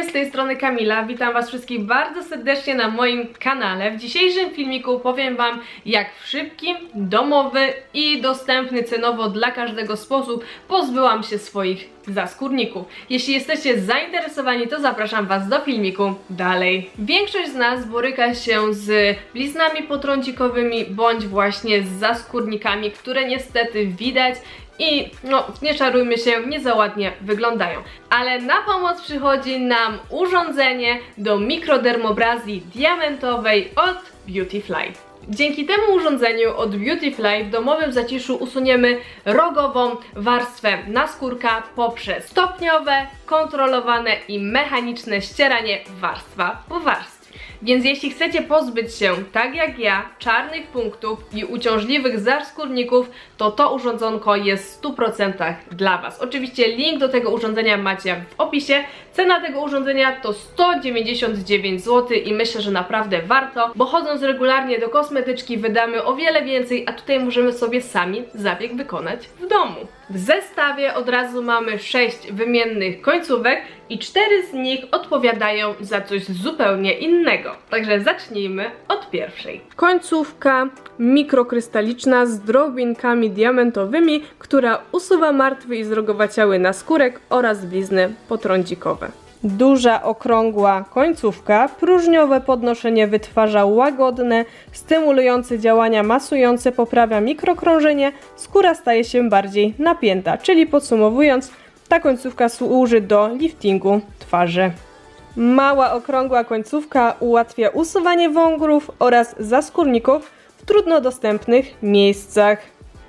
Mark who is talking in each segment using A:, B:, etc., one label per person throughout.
A: z tej strony Kamila. Witam Was wszystkich bardzo serdecznie na moim kanale. W dzisiejszym filmiku powiem Wam, jak w szybki, domowy i dostępny cenowo dla każdego sposób pozbyłam się swoich zaskórników. Jeśli jesteście zainteresowani, to zapraszam Was do filmiku dalej. Większość z nas boryka się z bliznami potrącikowymi bądź właśnie z zaskórnikami, które niestety widać i no, nie czarujmy się, nie za ładnie wyglądają. Ale na pomoc przychodzi nam urządzenie do mikrodermobrazji diamentowej od Beautyfly. Dzięki temu urządzeniu od Beautyfly w domowym zaciszu usuniemy rogową warstwę naskórka poprzez stopniowe, kontrolowane i mechaniczne ścieranie warstwa po warstwie. Więc jeśli chcecie pozbyć się, tak jak ja, czarnych punktów i uciążliwych zaskórników, to to urządzonko jest w 100% dla Was. Oczywiście link do tego urządzenia macie w opisie. Cena tego urządzenia to 199 zł i myślę, że naprawdę warto, bo chodząc regularnie do kosmetyczki wydamy o wiele więcej, a tutaj możemy sobie sami zabieg wykonać w domu. W zestawie od razu mamy 6 wymiennych końcówek i 4 z nich odpowiadają za coś zupełnie innego. Także zacznijmy od pierwszej. Końcówka mikrokrystaliczna z drobinkami diamentowymi, która usuwa martwy i zrogowaciały naskórek oraz blizny potrądzikowe. Duża, okrągła końcówka, próżniowe podnoszenie wytwarza łagodne, stymulujące działania masujące poprawia mikrokrążenie, skóra staje się bardziej napięta, czyli podsumowując, ta końcówka służy do liftingu twarzy. Mała, okrągła końcówka ułatwia usuwanie wągrów oraz zaskórników w trudno dostępnych miejscach.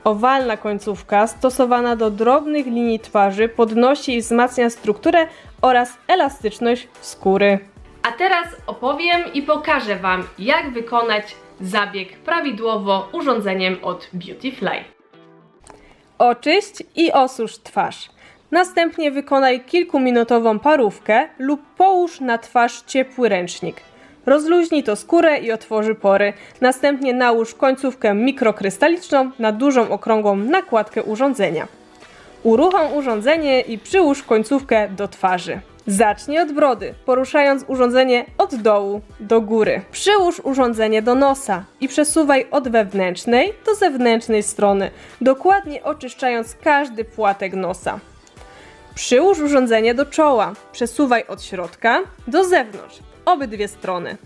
A: Owalna końcówka stosowana do drobnych linii twarzy podnosi i wzmacnia strukturę oraz elastyczność skóry. A teraz opowiem i pokażę Wam, jak wykonać zabieg prawidłowo urządzeniem od Beautyfly. Oczyść i osusz twarz. Następnie wykonaj kilkuminutową parówkę lub połóż na twarz ciepły ręcznik. Rozluźnij to skórę i otworzy pory. Następnie nałóż końcówkę mikrokrystaliczną na dużą okrągłą nakładkę urządzenia. Uruchom urządzenie i przyłóż końcówkę do twarzy. Zacznij od brody, poruszając urządzenie od dołu do góry. Przyłóż urządzenie do nosa i przesuwaj od wewnętrznej do zewnętrznej strony, dokładnie oczyszczając każdy płatek nosa. Przyłóż urządzenie do czoła, przesuwaj od środka do zewnątrz, obydwie strony.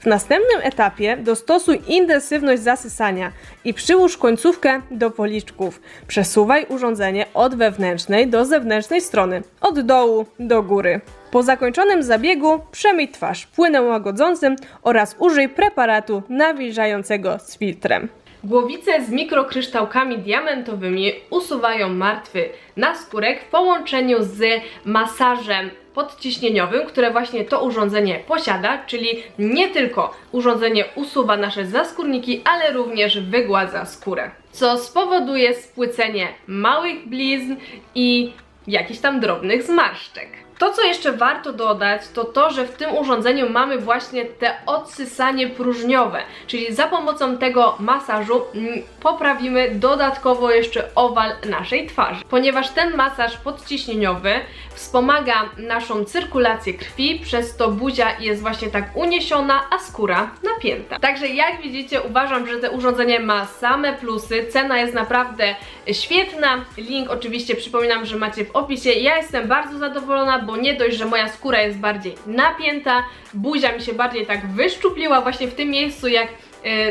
A: W następnym etapie dostosuj intensywność zasysania i przyłóż końcówkę do policzków. Przesuwaj urządzenie od wewnętrznej do zewnętrznej strony, od dołu do góry. Po zakończonym zabiegu przemyj twarz płynem łagodzącym oraz użyj preparatu nawilżającego z filtrem. Głowice z mikrokryształkami diamentowymi usuwają martwy naskórek w połączeniu z masażem podciśnieniowym, które właśnie to urządzenie posiada, czyli nie tylko urządzenie usuwa nasze zaskórniki, ale również wygładza skórę, co spowoduje spłycenie małych blizn i jakichś tam drobnych zmarszczek. To, co jeszcze warto dodać, to to, że w tym urządzeniu mamy właśnie te odsysanie próżniowe, czyli za pomocą tego masażu mm, poprawimy dodatkowo jeszcze owal naszej twarzy, ponieważ ten masaż podciśnieniowy wspomaga naszą cyrkulację krwi, przez to buzia jest właśnie tak uniesiona, a skóra napięta. Także jak widzicie, uważam, że to urządzenie ma same plusy, cena jest naprawdę świetna, link oczywiście przypominam, że macie w opisie. Ja jestem bardzo zadowolona, bo nie dość, że moja skóra jest bardziej napięta, buzia mi się bardziej tak wyszczupliła właśnie w tym miejscu, jak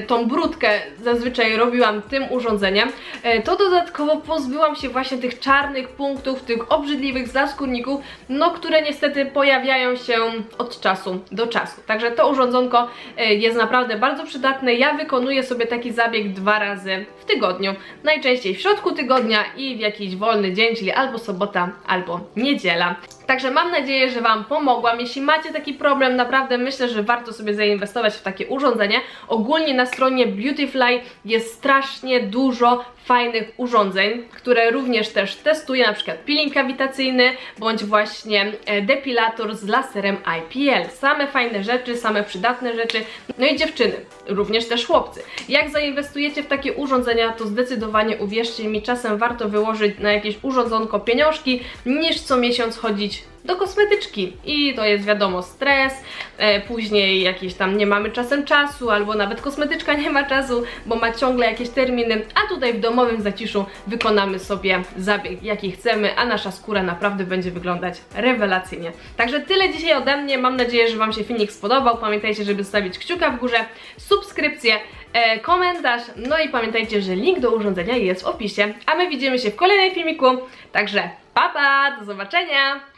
A: tą brudkę zazwyczaj robiłam tym urządzeniem, e, to dodatkowo pozbyłam się właśnie tych czarnych punktów, tych obrzydliwych zaskórników, no które niestety pojawiają się od czasu do czasu. Także to urządzonko e, jest naprawdę bardzo przydatne. Ja wykonuję sobie taki zabieg dwa razy w tygodniu, najczęściej w środku tygodnia i w jakiś wolny dzień, czyli albo sobota, albo niedziela. Także mam nadzieję, że Wam pomogłam. Jeśli macie taki problem, naprawdę myślę, że warto sobie zainwestować w takie urządzenie. Ogólnie na stronie Beautyfly jest strasznie dużo fajnych urządzeń, które również też testuję, na przykład peeling kawitacyjny, bądź właśnie e, depilator z laserem IPL. Same fajne rzeczy, same przydatne rzeczy. No i dziewczyny, również też chłopcy. Jak zainwestujecie w takie urządzenia, to zdecydowanie uwierzcie mi, czasem warto wyłożyć na jakieś urządzonko pieniążki, niż co miesiąc chodzić do kosmetyczki. I to jest wiadomo stres, e, później jakieś tam nie mamy czasem czasu, albo nawet kosmetyczka nie ma czasu, bo ma ciągle jakieś terminy, a tutaj w domowym zaciszu wykonamy sobie zabieg jaki chcemy, a nasza skóra naprawdę będzie wyglądać rewelacyjnie. Także tyle dzisiaj ode mnie, mam nadzieję, że Wam się filmik spodobał, pamiętajcie, żeby zostawić kciuka w górze, subskrypcję, e, komentarz, no i pamiętajcie, że link do urządzenia jest w opisie, a my widzimy się w kolejnym filmiku, także pa pa, do zobaczenia!